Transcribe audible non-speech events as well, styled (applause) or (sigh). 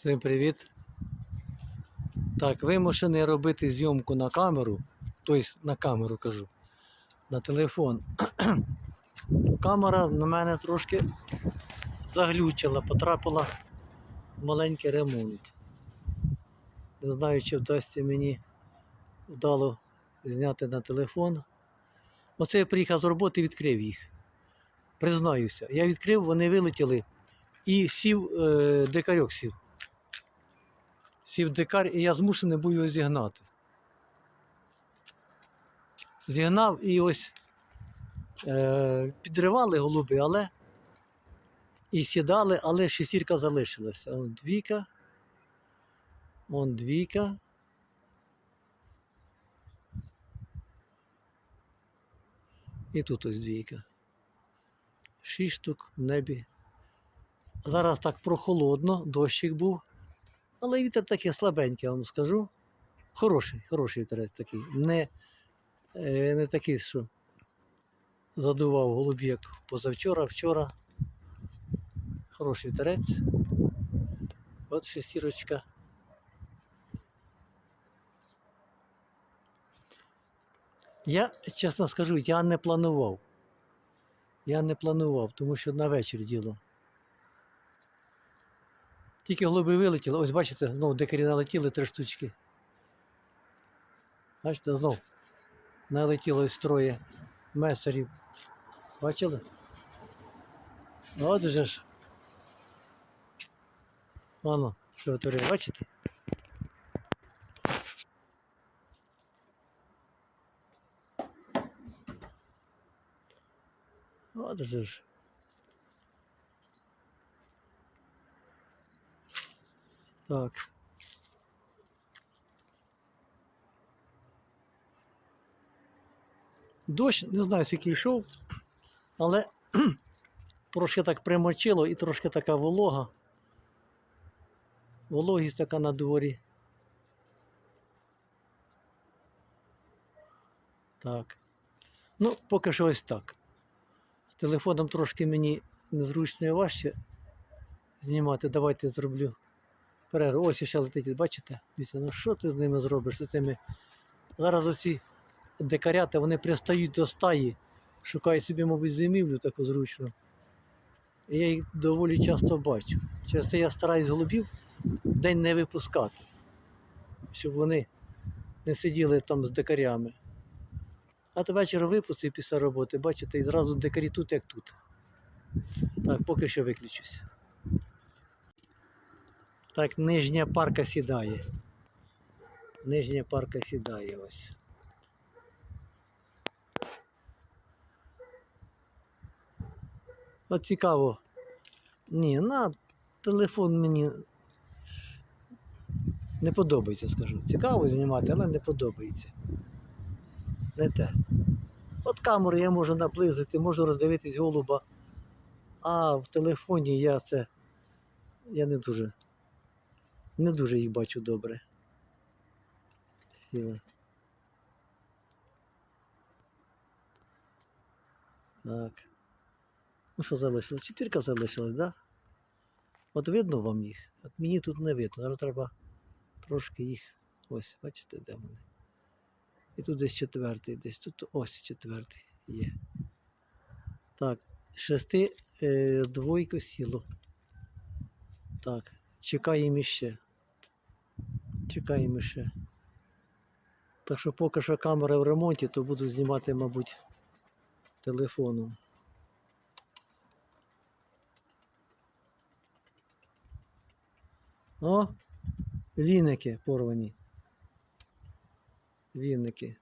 Всім привіт. Так, вимушений робити зйомку на камеру, тобто на камеру кажу, на телефон. (clears throat) Камера на мене трошки заглючила, потрапила в маленький ремонт. Не знаю, чи вдасться мені вдало зняти на телефон. Оце я приїхав з роботи і відкрив їх. Признаюся, я відкрив, вони вилетіли і сів е, дикарьок сів. Сів дикар, і я змушений був його зігнати. Зігнав і ось е, підривали голуби, але і сідали, але шестірка залишилася. Он двійка. Он двійка. І тут ось двійка. Шість штук в небі. Зараз так прохолодно, дощик був. Але вітер такий слабенький, я вам скажу. Хороший, хороший вітерець такий. Не, е, не такий, що задував голубів, як позавчора, вчора. Хороший вітерець. От шестірочка. Я, чесно скажу, я не планував. Я не планував, тому що на вечір діло. Тільки голуби вилетіли, ось бачите, знову дикарі налетіли три штучки. Бачите, знов налетіло ось троє месарів. Бачили? От же ж. Воно, що витворяє, бачите? От же ж. Так. Дощ, не знаю, скільки йшов, але (clears throat) трошки так примочило і трошки така волога. Вологість така на дворі. Так. Ну, поки що ось так. З телефоном трошки мені незручно і важче знімати. Давайте зроблю перерву. Ось ще летить, бачите? Ну що ти з ними зробиш? З цими... Зараз оці дикарята, вони пристають до стаї, шукають собі, мабуть, зимівлю таку зручну. І я їх доволі часто бачу. Через це я стараюсь голубів день не випускати, щоб вони не сиділи там з дикарями. А то вечір випустив після роботи, бачите, і зразу дикарі тут, як тут. Так, поки що виключусь. Так, нижня парка сідає. Нижня парка сідає ось. От цікаво. Ні, на телефон мені не подобається, скажу. Цікаво знімати, але не подобається. Не те. От камеру я можу наблизити, можу роздивитись голуба, а в телефоні я це я не дуже не дуже їх бачу добре. Сіла. Так. Ну що залишилось? Чотирка залишилась, так? Да? От видно вам їх? От мені тут не видно. Зараз треба трошки їх. Ось, бачите, де вони? І тут десь четвертий, десь тут ось четвертий є. Так, шести е, двойко сіло. Так, чекаємо іще. Чекаємо ще. Так що поки що камера в ремонті, то буду знімати, мабуть, телефоном. О, віники порвані. Віники.